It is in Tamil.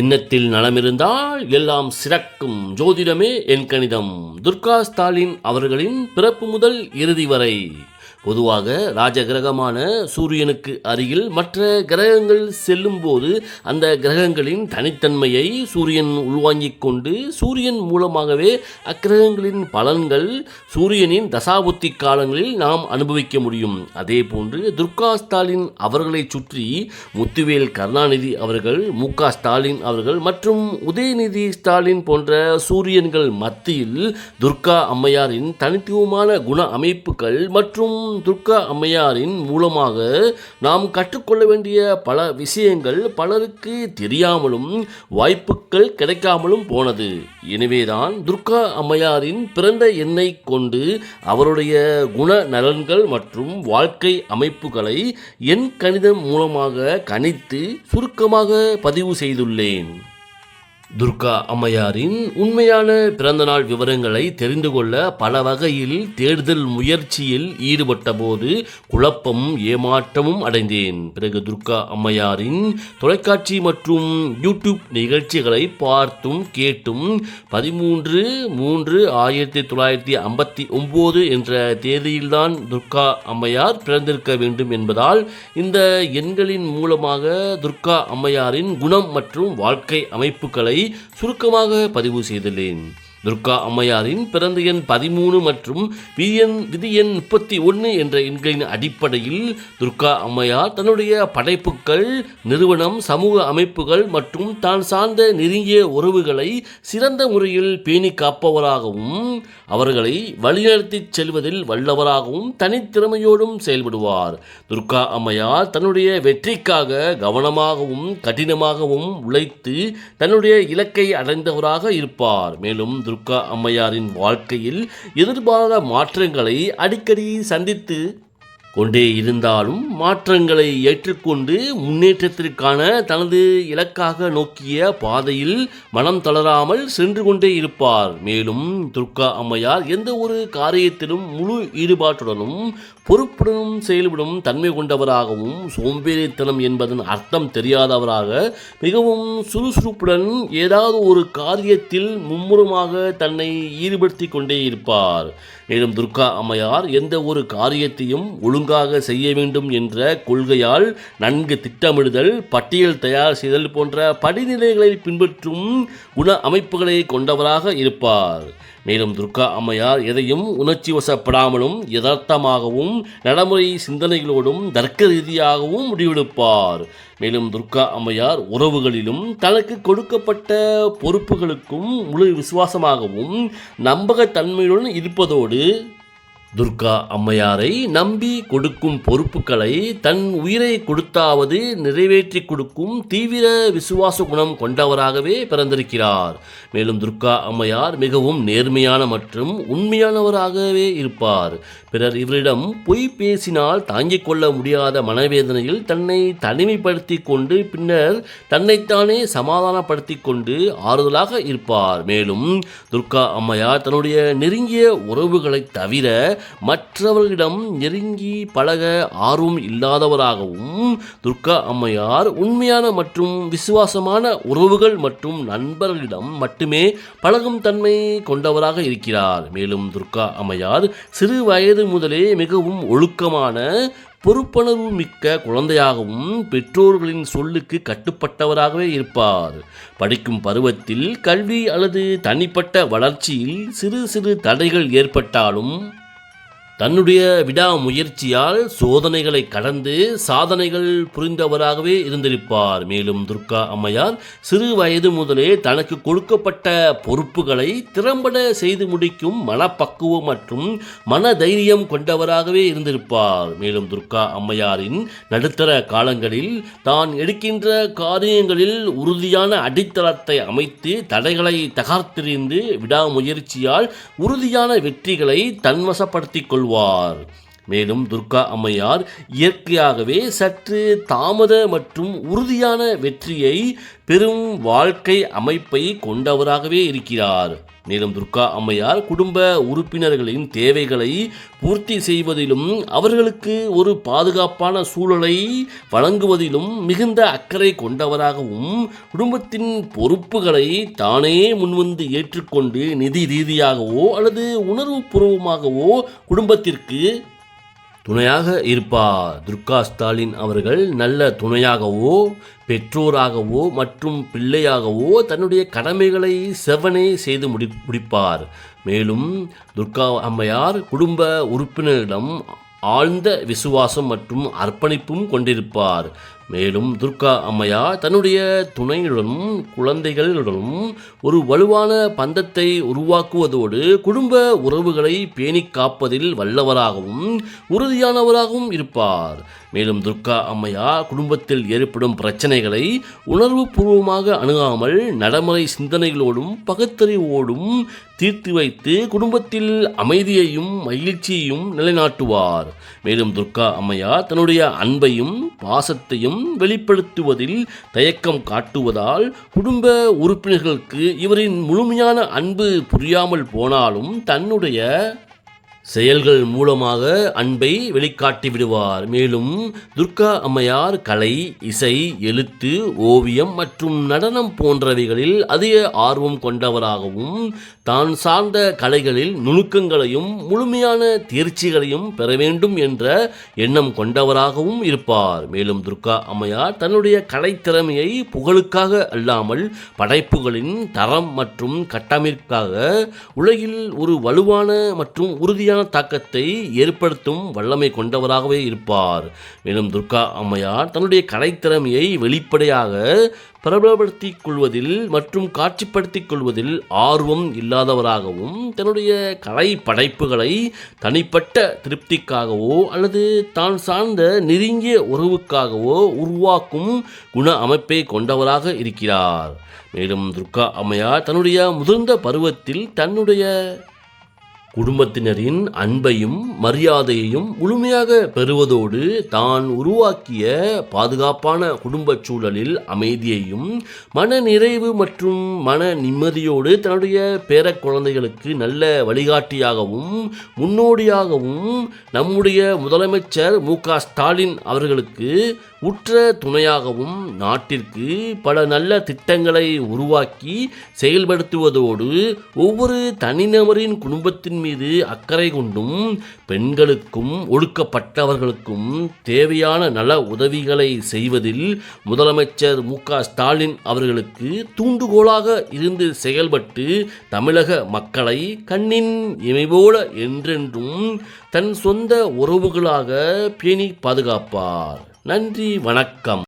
எண்ணத்தில் நலமிருந்தால் எல்லாம் சிறக்கும் ஜோதிடமே என் கணிதம். துர்கா ஸ்டாலின் அவர்களின் பிறப்பு முதல் இறுதி வரை. பொதுவாக ராஜகிரகமான சூரியனுக்கு அருகில் மற்ற கிரகங்கள் செல்லும்போது அந்த கிரகங்களின் தனித்தன்மையை சூரியன் உள்வாங்கிக் கொண்டு சூரியன் மூலமாகவே அக்கிரகங்களின் பலன்கள் சூரியனின் தசாபுத்தி காலங்களில் நாம் அனுபவிக்க முடியும். அதே போன்று துர்கா ஸ்டாலின் அவர்களை சுற்றி முத்துவேல் கருணாநிதி அவர்கள் மு ஸ்டாலின் அவர்கள் மற்றும் உதயநிதி ஸ்டாலின் போன்ற சூரியன்கள் மத்தியில் துர்கா அம்மையாரின் தனித்துவமான குண அமைப்புகள் மற்றும் துர்கா அம்மையாரின் மூலமாக நாம் கற்றுக்கொள்ள வேண்டிய பல விஷயங்கள் பலருக்கு தெரியாமலும் வாய்ப்புகள் கிடைக்காமலும் போனது. எனவேதான் துர்கா அம்மையாரின் பிறந்த எண்ணை கொண்டு அவருடைய குண நலன்கள் மற்றும் வாழ்க்கை அமைப்புகளை என் கணிதம் மூலமாக கணித்து சுருக்கமாக பதிவு செய்துள்ளேன். துர்கா அம்மையாரின் உண்மையான பிறந்தநாள் விவரங்களை தெரிந்து கொள்ள பல வகையில் தேடுதல் முயற்சியில் ஈடுபட்டபோது குழப்பமும் ஏமாற்றமும் அடைந்தேன். பிறகு துர்கா அம்மையாரின் தொலைக்காட்சி மற்றும் யூடியூப் நிகழ்ச்சிகளை பார்த்தும் கேட்டும் பதிமூன்று மூன்று ஆயிரத்தி தொள்ளாயிரத்தி ஐம்பத்தி ஒம்பது என்ற தேதியில்தான் துர்கா அம்மையார் பிறந்திருக்க வேண்டும் என்பதால் இந்த எண்களின் மூலமாக துர்கா அம்மையாரின் குணம் மற்றும் வாழ்க்கை அமைப்புகளை சுருக்கமாக பதிவு செய்துள்ளேன். துர்கா அம்மையாரின் பிறந்த எண் பதிமூணு மற்றும் விஎன் விதி எண் முப்பத்தி ஒன்று என்ற எண்களின் அடிப்படையில் துர்கா அம்மையார் தன்னுடைய படைப்புகள் நிறுவனம் சமூக அமைப்புகள் மற்றும் தான் சார்ந்த நெருங்கிய உறவுகளை சிறந்த முறையில் பேணி காப்பவராகவும் அவர்களை வழிநடத்தி செல்வதில் வல்லவராகவும் தனித்திறமையோடும் செயல்படுவார். துர்கா அம்மையார் தன்னுடைய வெற்றிக்காக கவனமாகவும் கடினமாகவும் உழைத்து தன்னுடைய இலக்கை அடைந்தவராக இருப்பார். மேலும் துர்கா அம்மையாரின் வாழ்க்கையில் எதிர்பாராத மாற்றங்களை அடிக்கடி சந்தித்து கொண்டே இருந்தாலும் மாற்றங்களை ஏற்றுக்கொண்டு முன்னேற்றத்திற்கான தனது இலக்காக நோக்கிய பாதையில் மனம் தளராமல் சென்று கொண்டே இருப்பார். மேலும் துர்கா அம்மையார் எந்த ஒரு காரியத்திலும் முழு ஈடுபாட்டுடனும் பொறுப்புடனும் செயல்படும் தன்மை கொண்டவராகவும் சோம்பேறித்தனம் என்பதன் அர்த்தம் தெரியாதவராக மிகவும் சுறுசுறுப்புடன் ஏதாவது ஒரு காரியத்தில் மும்முரமாக தன்னை ஈடுபடுத்தி கொண்டே இருப்பார். மேலும் துர்கா அம்மையார் எந்த ஒரு காரியத்தையும் ஒழுங்கு ஒழுங்காக செய்ய வேண்டும் என்ற கொள்கையால் நன்கு திட்டமிடுதல் பட்டியல் தயார் செய்தல் போன்ற படிநிலைகளை பின்பற்றும் குண அமைப்புகளை கொண்டவராக இருப்பார். மேலும் துர்கா அம்மையார் எதையும் உணர்ச்சி வசப்படாமலும் யதார்த்தமாகவும் நடைமுறை சிந்தனைகளோடும் தர்க்க ரீதியாகவும் முடிவெடுப்பார். மேலும் துர்கா அம்மையார் உறவுகளிலும் தனக்கு கொடுக்கப்பட்ட பொறுப்புகளுக்கும் முழு விசுவாசமாகவும் நம்பகத்தன்மையுடன் இருப்பதோடு துர்கா அம்மையாரை நம்பி கொடுக்கும் பொறுப்புகளை தன் உயிரை கொடுத்தாவது நிறைவேற்றி கொடுக்கும் தீவிர விசுவாச குணம் கொண்டவராகவே பிறந்திருக்கிறார். மேலும் துர்கா அம்மையார் மிகவும் நேர்மையான மற்றும் உண்மையானவராகவே இருப்பார். பிறர் இவரிடம் பொய் பேசினால் தாங்கிக் கொள்ள முடியாத மனவேதனையில் தன்னை தனிமைப்படுத்தி கொண்டு பின்னர் தன்னைத்தானே சமாதானப்படுத்தி கொண்டு ஆறுதலாக இருப்பார். மேலும் துர்கா அம்மையார் தன்னுடைய நெருங்கிய உறவுகளை தவிர மற்றவர்களிடம் நெருங்கி பழக ஆர்வம் இல்லாதவராகவும் துர்கா அம்மையார் உண்மையான மற்றும் விசுவாசமான உறவுகள் மற்றும் நண்பர்களிடம் மட்டுமே பழகும் தன்மை கொண்டவராக இருக்கிறார். மேலும் துர்கா அம்மையார் சிறு வயது முதலே மிகவும் ஒழுக்கமான பொறுப்புணர்வு மிக்க குழந்தையாகவும் பெற்றோர்களின் சொல்லுக்கு கட்டுப்பட்டவராகவே இருப்பார். படிக்கும் பருவத்தில் கல்வி அல்லது தனிப்பட்ட வளர்ச்சியில் சிறு சிறு தடைகள் ஏற்பட்டாலும் தன்னுடைய விடாமுயற்சியால் சோதனைகளை கடந்து சாதனைகள் புரிந்தவராகவே இருந்திருப்பார். மேலும் துர்கா அம்மையார் சிறு வயது முதலே தனக்கு கொடுக்கப்பட்ட பொறுப்புகளை திறம்பட செய்து முடிக்கும் மனப்பக்குவம் மற்றும் மன தைரியம் கொண்டவராகவே இருந்திருப்பார். மேலும் துர்கா அம்மையாரின் நடுத்தர காலங்களில் தான் எடுக்கின்ற காரியங்களில் உறுதியான அடித்தளத்தை அமைத்து தடைகளை தகர்த்தெறிந்து விடாமுயற்சியால் உறுதியான வெற்றிகளை தன்வசப்படுத்திக் கொள்வார். மேலும் துர்கா அம்மையார் இயற்கையாகவே சற்று தாமத மற்றும் உறுதியான வெற்றியை பெரும் வாழ்க்கை அமைப்பை கொண்டவராகவே இருக்கிறார். மேலும் துர்கா அம்மையார் குடும்ப உறுப்பினர்களின் தேவைகளை பூர்த்தி செய்வதிலும் அவர்களுக்கு ஒரு பாதுகாப்பான சூழலை வழங்குவதிலும் மிகுந்த அக்கறை கொண்டவராகவும் குடும்பத்தின் பொறுப்புகளை தானே முன்வந்து ஏற்றுக்கொண்டு நிதி ரீதியாகவோ அல்லது உணர்வுபூர்வமாகவோ குடும்பத்திற்கு துணையாக இருப்பார் துர்கா ஸ்டாலின் அவர்கள் நல்ல துணையாகவோ பெற்றோராகவோ மற்றும் பிள்ளையாகவோ தன்னுடைய கடமைகளை செவனே செய்து முடி முடிப்பார். மேலும் துர்கா அம்மையார் குடும்ப உறுப்பினரிடம் ஆழ்ந்த விசுவாசம் மற்றும் அர்ப்பணிப்பும் கொண்டிருப்பார். மேலும் துர்கா அம்மையா தன்னுடைய துணையுடனும் குழந்தைகளுடனும் ஒரு வலுவான பந்தத்தை உருவாக்குவதோடு குடும்ப உறவுகளை பேணிக் காப்பதில் வல்லவராகவும் உறுதியானவராகவும் இருப்பார். மேலும் துர்கா அம்மையா குடும்பத்தில் ஏற்படும் பிரச்சனைகளை உணர்வுபூர்வமாக அணுகாமல் நடைமுறை சிந்தனைகளோடும் பகுத்தறிவோடும் தீர்த்து வைத்து குடும்பத்தில் அமைதியையும் மகிழ்ச்சியையும் நிலைநாட்டுவார். மேலும் துர்கா அம்மையா தன்னுடைய அன்பையும் பாசத்தையும் வெளிப்படுத்துவதில் தயக்கம் காட்டுவதால் குடும்ப உறுப்பினர்களுக்கு இவரின் முழுமையான அன்பு புரியாமல் போனாலும் தன்னுடைய செயல்கள் மூலமாக அன்பை வெளிக்காட்டி விடுவார். மேலும் துர்கா அம்மையார் கலை இசை எழுத்து ஓவியம் மற்றும் நடனம் போன்றவைகளில் அதிக ஆர்வம் கொண்டவராகவும் தான் சார்ந்த கலைகளில் நுணுக்கங்களையும் முழுமையான தேர்ச்சிகளையும் பெற வேண்டும் என்ற எண்ணம் கொண்டவராகவும் இருப்பார். மேலும் துர்கா அம்மையார் தன்னுடைய கலைத்திறமையை புகழுக்காக அல்லாமல் படைப்புகளின் தரம் மற்றும் கட்டமைப்புக்காக உலகில் ஒரு வலுவான மற்றும் உறுதியான தாக்கத்தை ஏற்படுத்தும் வல்லமை கொண்டவராகவே இருப்பார். மேலும் துர்கா அம்மையார் தன்னுடைய கலைத்திறமையை வெளிப்படையாக பிரபலப்படுத்திக் கொள்வதில் மற்றும் காட்சிப்படுத்திக் கொள்வதில் ஆர்வம் இல்லாதவராகவும் தன்னுடைய கலை படைப்புகளை தனிப்பட்ட திருப்திக்காகவோ அல்லது தான் சார்ந்த நெருங்கிய உறவுக்காகவோ உருவாக்கும் குண அமைப்பை கொண்டவராக இருக்கிறார். மேலும் துர்கா அம்மையார் தன்னுடைய முதிர்ந்த பருவத்தில் தன்னுடைய குடும்பத்தினரின் அன்பையும் மரியாதையையும் முழுமையாக பெறுவதோடு தான் உருவாக்கிய பாதுகாப்பான குடும்பச் சூழலில் அமைதியையும் மன நிறைவு மற்றும் மன நிம்மதியோடு தன்னுடைய பேர குழந்தைகளுக்கு நல்ல வழிகாட்டியாகவும் முன்னோடியாகவும் நம்முடைய முதலமைச்சர் மு க ஸ்டாலின் அவர்களுக்கு உற்ற துணையாகவும் நாட்டிற்கு பல நல்ல திட்டங்களை உருவாக்கி செயல்படுத்துவதோடு ஒவ்வொரு தனிநபரின் குடும்பத்தின் மீது அக்கறை கொண்டும் பெண்களுக்கும் ஒடுக்கப்பட்டவர்களுக்கும் தேவையான நல உதவிகளை செய்வதில் முதலமைச்சர் மு க ஸ்டாலின் அவர்களுக்கு தூண்டுகோலாக இருந்து செயல்பட்டு தமிழக மக்களை கண்ணின் இமைபோல என்றென்றும் தன் சொந்த உறவுகளாக பேணி பாதுகாப்பார். நன்றி வணக்கம்.